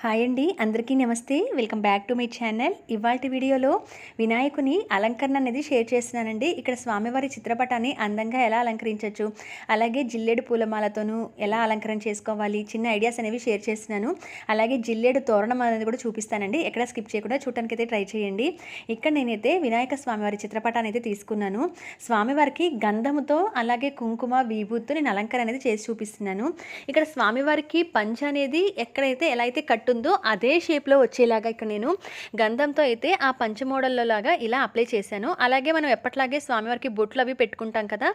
Hi అండి అందరికీ నమస్తే. Welcome back to my channel. ఇవాళ వీడియోలో వినాయకుని అలంకరణ అనేది షేర్ చేస్తున్నానండి. ఇక్కడ స్వామివారి చిత్రపటాన్ని అందంగా ఎలా అలంకరించవచ్చు అలాగే జిల్లేడు పూలమాలతోనూ ఎలా అలంకరణ చేసుకోవాలి చిన్న ఐడియాస్ అనేవి షేర్ చేస్తున్నాను. అలాగే జిల్లేడు తోరణం అనేది కూడా చూపిస్తానండి. ఎక్కడ స్కిప్ చేయకుండా చూడటానికి అయితే ట్రై చేయండి. ఇక్కడ నేనైతే వినాయక స్వామివారి చిత్రపటాన్ని అయితే తీసుకున్నాను. స్వామివారికి గంధముతో అలాగే కుంకుమ విభూతితో నేను అలంకరణ అనేది చేసి చూపిస్తున్నాను. ఇక్కడ స్వామివారికి పంచ అనేది ఎక్కడైతే ఎలా అయితే ఉందో అదే షేప్లో వచ్చేలాగా ఇక్కడ నేను గంధంతో అయితే ఆ పంచ మోడల్లో లాగా ఇలా అప్లై చేశాను. అలాగే మనం ఎప్పట్లాగే స్వామివారికి బొట్లు అవి పెట్టుకుంటాం కదా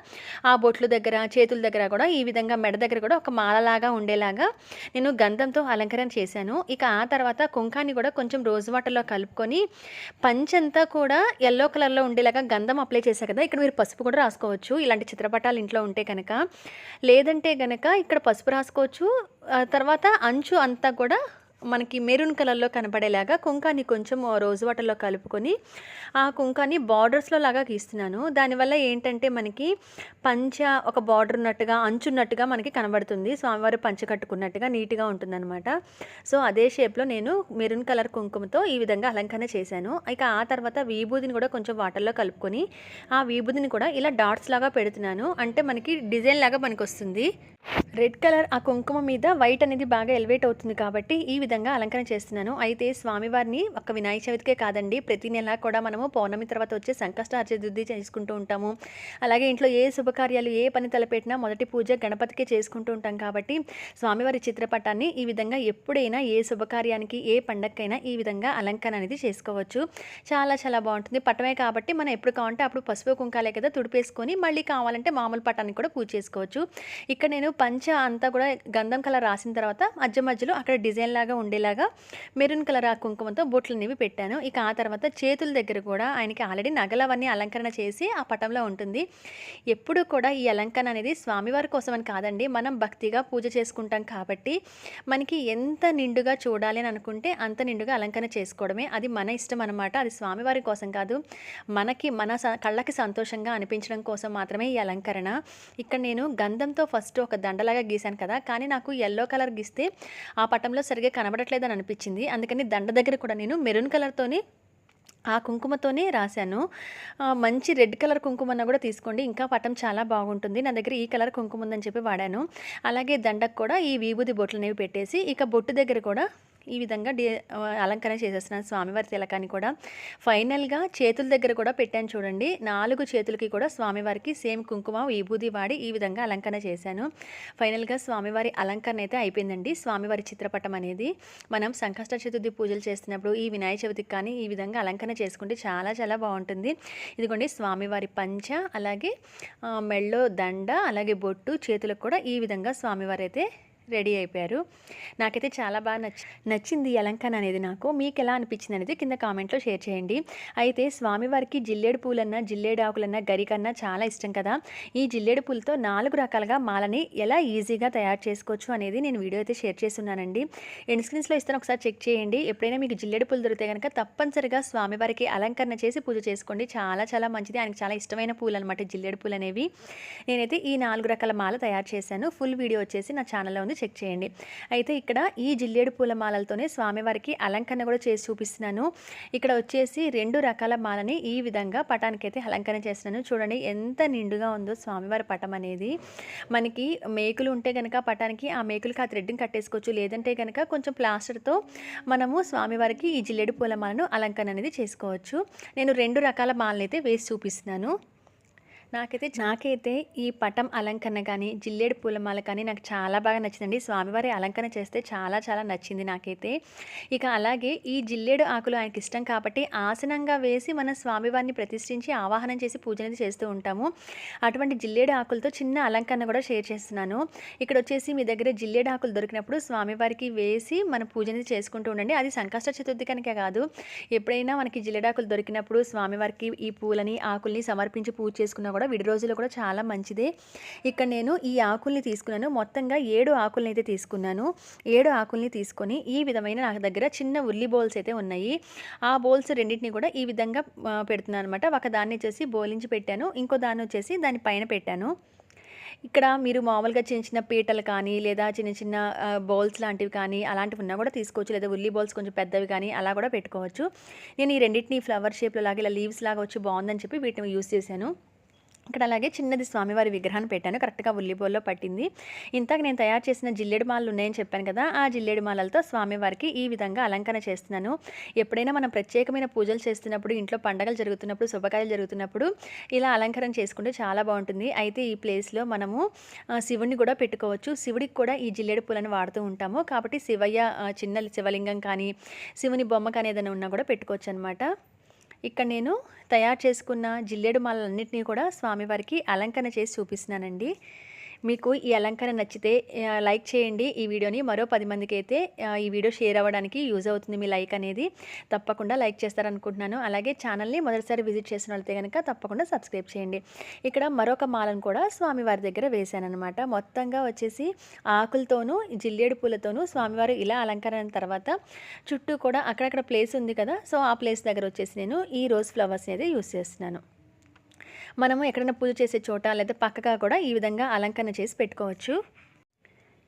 ఆ బొట్ల దగ్గర చేతుల దగ్గర కూడా ఈ విధంగా మెడ దగ్గర కూడా ఒక మాలలాగా ఉండేలాగా నేను గంధంతో అలంకరణ చేశాను. ఇక ఆ తర్వాత కుంకాన్ని కూడా కొంచెం రోజు వాటర్లో కలుపుకొని పంచంతా కూడా ఎల్లో కలర్లో ఉండేలాగా గంధం అప్లై చేశాను కదా ఇక్కడ మీరు పసుపు కూడా రాసుకోవచ్చు. ఇలాంటి చిత్రపటాలు ఇంట్లో ఉంటే కనుక. లేదంటే కనుక ఇక్కడ పసుపు రాసుకోవచ్చు. ఆ తర్వాత అంచు అంతా కూడా మనకి మెరూన్ కలర్లో కనపడేలాగా కుంకాన్ని కొంచెం రోజు వాటర్లో కలుపుకొని ఆ కుంకాన్ని బార్డర్స్లో లాగా గీస్తున్నాను. దానివల్ల ఏంటంటే మనకి పంచ ఒక బార్డర్ ఉన్నట్టుగా అంచున్నట్టుగా మనకి కనబడుతుంది. స్వామివారు పంచ కట్టుకున్నట్టుగా నీట్గా ఉంటుందన్నమాట. సో అదే షేప్లో నేను మెరూన్ కలర్ కుంకుమతో ఈ విధంగా అలంకరణ చేశాను. ఇక ఆ తర్వాత వీబూదిని కూడా కొంచెం వాటర్లో కలుపుకొని ఆ వీబూదిని కూడా ఇలా డాట్స్ లాగా పెడుతున్నాను. అంటే మనకి డిజైన్ లాగా మనకు వస్తుంది రెడ్ కలర్ ఆ కుంకుమ మీద వైట్ అనేది బాగా ఎలివేట్ అవుతుంది కాబట్టి ఈ విధంగా అలంకరణ చేస్తున్నాను. అయితే స్వామివారిని ఒక వినాయక చవితికే కాదండి ప్రతి నెల కూడా మనము పౌర్ణమి తర్వాత వచ్చే సంకష్ట చతుర్థి చేసుకుంటూ ఉంటాము. అలాగే ఇంట్లో ఏ శుభకార్యాలు ఏ పని తలపెట్టినా మొదటి పూజ గణపతికే చేసుకుంటూ ఉంటాం కాబట్టి స్వామివారి చిత్రపటాన్ని ఈ విధంగా ఎప్పుడైనా ఏ శుభకార్యానికి ఏ పండగకైనా ఈ విధంగా అలంకరణ అనేది చేసుకోవచ్చు. చాలా చాలా బాగుంటుంది. పటమే కాబట్టి మనం ఎప్పుడు కావాలంటే అప్పుడు పసుపు కుంకాలే కదా తుడిపేసుకొని మళ్ళీ కావాలంటే మామూలు పటాన్ని కూడా పూజ చేసుకోవచ్చు. ఇక్కడ నేను పంచ అంతా కూడా గంధం కలర్ రాసిన తర్వాత మధ్య మధ్యలో అక్కడ డిజైన్ లాగా ఉండేలాగా మెరూన్ కలర్ ఆ కుంకుమతో బొట్లు అనేవి పెట్టాను. ఇక ఆ తర్వాత చేతుల దగ్గర కూడా ఆయనకి ఆల్రెడీ నగలవన్నీ అలంకరణ చేసి ఆ పటంలో ఉంటుంది. ఎప్పుడు కూడా ఈ అలంకరణ అనేది స్వామివారి కోసం అని కాదండి మనం భక్తిగా పూజ చేసుకుంటాం కాబట్టి మనకి ఎంత నిండుగా చూడాలి అని అనుకుంటే అంత నిండుగా అలంకరణ చేసుకోవడమే అది మన ఇష్టం అనమాట అది స్వామివారి కోసం కాదు మనకి మన స- కళ్ళకి సంతోషంగా అనిపించడం కోసం మాత్రమే ఈ అలంకరణ. ఇక్కడ నేను గంధంతో ఫస్ట్ ఒక దండలాగా గీశాను కదా కానీ నాకు ఎల్లో కలర్ గీస్తే ఆ పటంలో సరిగ్గా కనబడట్లేదని అనిపించింది. అందుకని దండ దగ్గర కూడా నేను మెరూన్ కలర్తోని ఆ కుంకుమతోనే రాశాను. మంచి రెడ్ కలర్ కుంకుమన్న కూడా తీసుకోండి. ఇంకా పటం చాలా బాగుంటుంది. నా దగ్గర ఈ కలర్ కుంకుమ ఉందని చెప్పి వాడాను. అలాగే దండకు కూడా ఈ విభూది బొట్టులనేవి పెట్టేసి ఇక బొట్టు దగ్గర కూడా ఈ విధంగా డి అలంకరణ చేసేస్తున్నాను స్వామివారి తిలకాన్ని కూడా ఫైనల్గా చేతుల దగ్గర కూడా పెట్టాను చూడండి. నాలుగు చేతులకి కూడా స్వామివారికి సేమ్ కుంకుమ విభూది వాడి ఈ విధంగా అలంకరణ చేశాను. ఫైనల్గా స్వామివారి అలంకరణ అయితే అయిపోయిందండి. స్వామివారి చిత్రపటం అనేది మనం సంకష్ట చతుర్థి పూజలు చేస్తున్నప్పుడు ఈ వినాయక చవితికి కానీ ఈ విధంగా అలంకరణ చేసుకుంటే చాలా చాలా బాగుంటుంది. ఇదిగోండి స్వామివారి పంచ అలాగే మెళ్ళో దండ అలాగే బొట్టు చేతులకు కూడా ఈ విధంగా స్వామివారి అయితే రెడీ అయిపోయారు. నాకైతే చాలా బాగా నచ్చి నచ్చింది అలంకరణ అనేది నాకు. మీకు ఎలా అనిపించింది అనేది కింద కామెంట్లో షేర్ చేయండి. అయితే స్వామివారికి జిల్లేడు పూలన్నా జిల్లేడు ఆకులన్నా గరికన్నా చాలా ఇష్టం కదా. ఈ జిల్లేడు పూలతో నాలుగు రకాలుగా మాలని ఎలా ఈజీగా తయారు చేసుకోవచ్చు అనేది నేను వీడియో అయితే షేర్ చేస్తున్నానండి. ఎండ్ స్క్రీన్స్లో ఇస్తాను ఒకసారి చెక్ చేయండి. ఎప్పుడైనా మీకు జిల్లేడు పూలు దొరికితే కనుక తప్పనిసరిగా స్వామివారికి అలంకరణ చేసి పూజ చేసుకోండి. చాలా చాలా మంచిది. ఆయనకు చాలా ఇష్టమైన పూలు అనమాట జిల్లేడు పూలు అనేవి. నేనైతే ఈ నాలుగు రకాల మాల తయారు చేశాను. ఫుల్ వీడియో వచ్చేసి నా ఛానల్లో ఉంది. చెక్ చేయండి. అయితే ఇక్కడ ఈ జిల్లేడు పూల మాలలతోనే స్వామివారికి అలంకరణ కూడా చేసి చూపిస్తున్నాను. ఇక్కడ వచ్చేసి రెండు రకాల మాలని ఈ విధంగా పటానికి అయితే అలంకరణ చేస్తున్నాను. చూడండి ఎంత నిండుగా ఉందో స్వామివారి పటం అనేది. మనకి మేకులు ఉంటే కనుక పటానికి ఆ మేకులకి ఆ థ్రెడ్డింగ్ కట్టేసుకోవచ్చు. లేదంటే కనుక కొంచెం ప్లాస్టర్తో మనము స్వామివారికి ఈ జిల్లేడు పూల మాలను అలంకరణ అనేది చేసుకోవచ్చు. నేను రెండు రకాల మాలనైతే వేసి చూపిస్తున్నాను. నాకైతే నాకైతే ఈ పటం అలంకరణ కానీ జిల్లేడు పూలమాల కానీ నాకు చాలా బాగా నచ్చిందండి. స్వామివారి అలంకరణ చేస్తే చాలా చాలా నచ్చింది నాకైతే. ఇక అలాగే ఈ జిల్లేడు ఆకులు ఆయనకి ఇష్టం కాబట్టి ఆసనంగా వేసి మన స్వామివారిని ప్రతిష్ఠించి ఆవాహనం చేసి పూజ అనేది చేస్తూ ఉంటాము. అటువంటి జిల్లేడు ఆకులతో చిన్న అలంకరణ కూడా షేర్ చేస్తున్నాను. ఇక్కడ వచ్చేసి మీ దగ్గర జిల్లేడు ఆకులు దొరికినప్పుడు స్వామివారికి వేసి మన పూజ అనేది చేసుకుంటూ ఉండండి. అది సంకష్ట చతుర్థి కనుక కాదు. ఎప్పుడైనా మనకి జిల్లేడాకులు దొరికినప్పుడు స్వామివారికి ఈ పూలని ఆకుల్ని సమర్పించి పూజ చేసుకున్నా కూడా విడి రోజుల్లో కూడా చాలా మంచిదే. ఇక్కడ నేను ఈ ఆకుల్ని తీసుకున్నాను. మొత్తంగా ఏడు ఆకుల్ని అయితే తీసుకున్నాను. ఏడు ఆకుల్ని తీసుకొని ఈ విధమైన నా దగ్గర చిన్న ఉల్లి బౌల్స్ అయితే ఉన్నాయి. ఆ బౌల్స్ రెండింటిని కూడా ఈ విధంగా పెడుతున్నాను అనమాట ఒక దాన్ని వచ్చేసి బోలించి పెట్టాను. ఇంకో దాన్ని వచ్చేసి దాని పైన పెట్టాను. ఇక్కడ మీరు మామూలుగా చిన్న చిన్న పీటలు కానీ లేదా చిన్న చిన్న బౌల్స్ లాంటివి కానీ అలాంటివి ఉన్నా కూడా తీసుకోవచ్చు. లేదా ఉల్లి బౌల్స్ కొంచెం పెద్దవి కానీ అలా కూడా పెట్టుకోవచ్చు. నేను ఈ రెండింటిని ఫ్లవర్ షేప్లో లాగా ఇలా లీవ్స్ లాగా వచ్చి బాగుందని చెప్పి వీటిని యూస్ చేశాను. ఇక్కడ అలాగే చిన్నది స్వామివారి విగ్రహాన్ని పెట్టాను. కరెక్ట్గా ఉల్లిపోల్లో పట్టింది. ఇంతకు నేను తయారు చేసిన జిల్లేడు మాలలు ఉన్నాయని చెప్పాను కదా ఆ జిల్లేడు మాలలతో స్వామివారికి ఈ విధంగా అలంకరణ చేస్తున్నాను. ఎప్పుడైనా మనం ప్రత్యేకమైన పూజలు చేస్తున్నప్పుడు ఇంట్లో పండగలు జరుగుతున్నప్పుడు శుభకార్యాలు జరుగుతున్నప్పుడు ఇలా అలంకరణ చేసుకుంటే చాలా బాగుంటుంది. అయితే ఈ ప్లేస్లో మనము శివుడిని కూడా పెట్టుకోవచ్చు. శివుడికి కూడా ఈ జిల్లేడు పూలను వాడుతూ ఉంటాము. కాబట్టి శివయ్య చిన్న శివలింగం కానీ శివుని బొమ్మ కానీ ఏదైనా ఉన్నా కూడా పెట్టుకోవచ్చు అనమాట ఇక్కడ నేను తయారు చేసుకున్న జిల్లేడు మాలన్నింటినీ కూడా స్వామివారికి అలంకరణ చేసి చూపిస్తున్నానండి. మీకు ఈ అలంకరణ నచ్చితే లైక్ చేయండి ఈ వీడియోని. మరో పది మందికి అయితే ఈ వీడియో షేర్ అవ్వడానికి యూజ్ అవుతుంది మీ లైక్ అనేది. తప్పకుండా లైక్ చేస్తారనుకుంటున్నాను. అలాగే ఛానల్ని మొదటిసారి విజిట్ చేసిన వాళ్ళైతే కనుక తప్పకుండా సబ్స్క్రైబ్ చేయండి. ఇక్కడ మరొక మాలను కూడా స్వామివారి దగ్గర వేశానమాట మొత్తంగా వచ్చేసి ఆకులతోనూ జిల్లేడు పూలతోనూ స్వామివారు ఇలా అలంకరణ తర్వాత చుట్టూ కూడా అక్కడక్కడ ప్లేస్ ఉంది కదా సో ఆ ప్లేస్ దగ్గర వచ్చేసి నేను ఈ రోజ్ ఫ్లవర్స్ అయితే యూస్ చేస్తున్నాను. మనము ఎక్కడైనా పూజ చేసే చోట లేదా పక్కగా కూడా ఈ విధంగా అలంకరణ చేసి పెట్టుకోవచ్చు.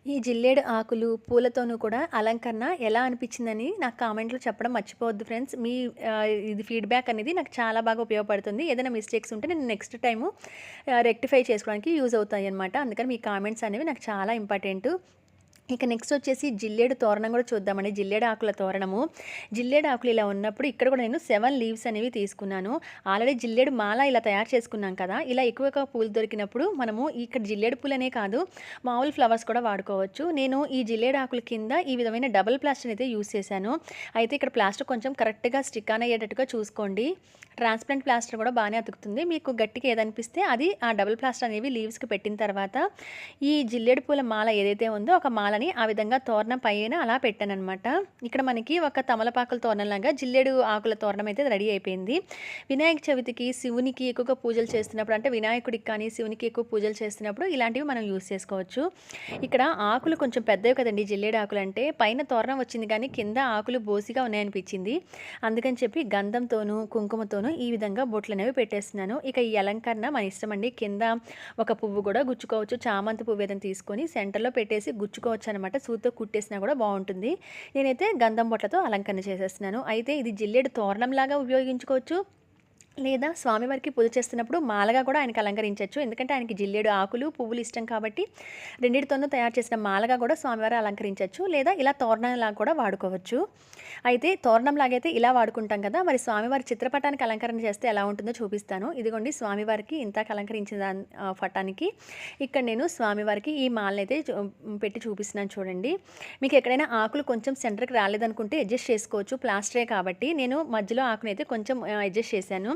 ఈ జిల్లేడు ఆకులు పూలతోనూ కూడా అలంకరణ ఎలా అనిపించిందని నాకు కామెంట్లో చెప్పడం మర్చిపోవద్దు ఫ్రెండ్స్. మీ ఇది ఫీడ్బ్యాక్ అనేది నాకు చాలా బాగా ఉపయోగపడుతుంది. ఏదైనా మిస్టేక్స్ ఉంటే నేను నెక్స్ట్ టైము రెక్టిఫై చేసుకోవడానికి యూజ్ అవుతాయి అనమాట అందుకని మీ కామెంట్స్ అనేవి నాకు చాలా ఇంపార్టెంట్. ఇక నెక్స్ట్ వచ్చేసి జిల్లేడు తోరణం కూడా చూద్దామండి. జిల్లేడు ఆకుల తోరణము. జిల్లేడు ఆకులు ఇలా ఉన్నప్పుడు ఇక్కడ కూడా నేను సెవెన్ లీవ్స్ అనేవి తీసుకున్నాను. ఆల్రెడీ జిల్లేడు మాల ఇలా తయారు చేసుకున్నాం కదా. ఇలా ఎక్కువగా పూలు దొరికినప్పుడు మనము ఇక్కడ జిల్లేడు పూలనే కాదు మామూలు ఫ్లవర్స్ కూడా వాడుకోవచ్చు. నేను ఈ జిల్లేడు ఆకుల కింద ఈ విధమైన డబుల్ ప్లాస్టర్ అయితే యూస్ చేశాను. అయితే ఇక్కడ ప్లాస్టర్ కొంచెం కరెక్ట్గా స్టిక్ ఆన్ అయ్యేటట్టుగా చూసుకోండి. ట్రాన్స్ప్లాంట్ ప్లాస్టర్ కూడా బాగానే అతుకుతుంది. మీకు గట్టిగా ఏదనిపిస్తే అది ఆ డబుల్ ప్లాస్టర్ అనేవి లీవ్స్కి పెట్టిన తర్వాత ఈ జిల్లేడు పూల మాల ఏదైతే ఉందో ఒక మాల ఉండాలని ఆ విధంగా తోరణం పైన అలా పెట్టానమాట ఇక్కడ మనకి ఒక తమలపాకుల తోరణంలాగా జిల్లేడు ఆకుల తోరణం అయితే రెడీ అయిపోయింది. వినాయక చవితికి శివునికి ఎక్కువగా పూజలు చేస్తున్నప్పుడు అంటే వినాయకుడికి కానీ శివునికి ఎక్కువ పూజలు చేస్తున్నప్పుడు ఇలాంటివి మనం యూస్ చేసుకోవచ్చు. ఇక్కడ ఆకులు కొంచెం పెద్దవి కదండి జిల్లేడు ఆకులు అంటే పైన తోరణం వచ్చింది కానీ కింద ఆకులు బోసిగా ఉన్నాయనిపించింది. అందుకని చెప్పి గంధంతోనూ కుంకుమతోనూ ఈ విధంగా బొట్లు అనేవి పెట్టేస్తున్నాను. ఇక ఈ అలంకరణ మన ఇష్టం అండి కింద ఒక పువ్వు కూడా గుచ్చుకోవచ్చు. చామంతి పువ్వు ఏదైనా తీసుకొని సెంటర్లో పెట్టేసి గుచ్చుకోవచ్చు. అనమాట సూతో కుట్టేసినా కూడా బాగుంటుంది. నేనైతే గంధం బొట్లతో అలంకరణ చేసేస్తున్నాను. అయితే ఇది జిల్లేడు తోరణంలాగా ఉపయోగించుకోవచ్చు. లేదా స్వామివారికి పూజ చేస్తున్నప్పుడు మాలగా కూడా ఆయనకి అలంకరించవచ్చు. ఎందుకంటే ఆయనకి జిల్లేడు ఆకులు పువ్వులు ఇష్టం కాబట్టి రెండింటితోనూ తయారు చేసిన మాలగా కూడా స్వామివారు అలంకరించవచ్చు లేదా ఇలా తోరణంలాగా కూడా వాడుకోవచ్చు. అయితే తోరణంలాగైతే ఇలా వాడుకుంటాం కదా మరి స్వామివారి చిత్రపటానికి అలంకరణ చేస్తే ఎలా ఉంటుందో చూపిస్తాను. ఇదిగోండి స్వామివారికి ఇంత అలంకరించిన పటానికి ఇక్కడ నేను స్వామివారికి ఈ మాలనైతే పెట్టి చూపిస్తున్నాను చూడండి. మీకు ఎక్కడైనా ఆకులు కొంచెం సెంటర్కి రాలేదనుకుంటే అడ్జస్ట్ చేసుకోవచ్చు. ప్లాస్టరే కాబట్టి నేను మధ్యలో ఆకునైతే అయితే కొంచెం అడ్జస్ట్ చేశాను.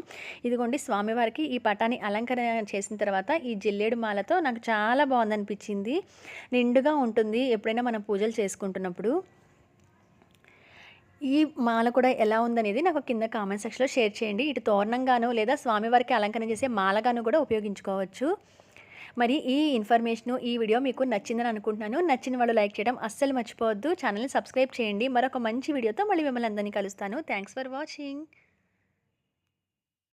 ఇదిగోండి స్వామివారికి ఈ పటాన్ని అలంకరణ చేసిన తర్వాత ఈ జిల్లేడు మాలతో నాకు చాలా బాగుందనిపించింది. నిండుగా ఉంటుంది ఎప్పుడైనా మనం పూజలు చేసుకుంటున్నప్పుడు. ఈ మాల కూడా ఎలా ఉందనేది నాకు కింద కామెంట్ సెక్షన్లో షేర్ చేయండి. ఇటు తోరణంగాను లేదా స్వామివారికి అలంకరణ చేసే మాలగాను కూడా ఉపయోగించుకోవచ్చు. మరి ఈ ఇన్ఫర్మేషన్ ఈ వీడియో మీకు నచ్చిందని అనుకుంటున్నాను. నచ్చిన వాళ్ళు లైక్ చేయడం అస్సలు మర్చిపోవద్దు. ఛానల్ని సబ్స్క్రైబ్ చేయండి. మరొక మంచి వీడియోతో మళ్ళీ మిమ్మల్ని అందరినీ కలుస్తాను. Thanks for watching.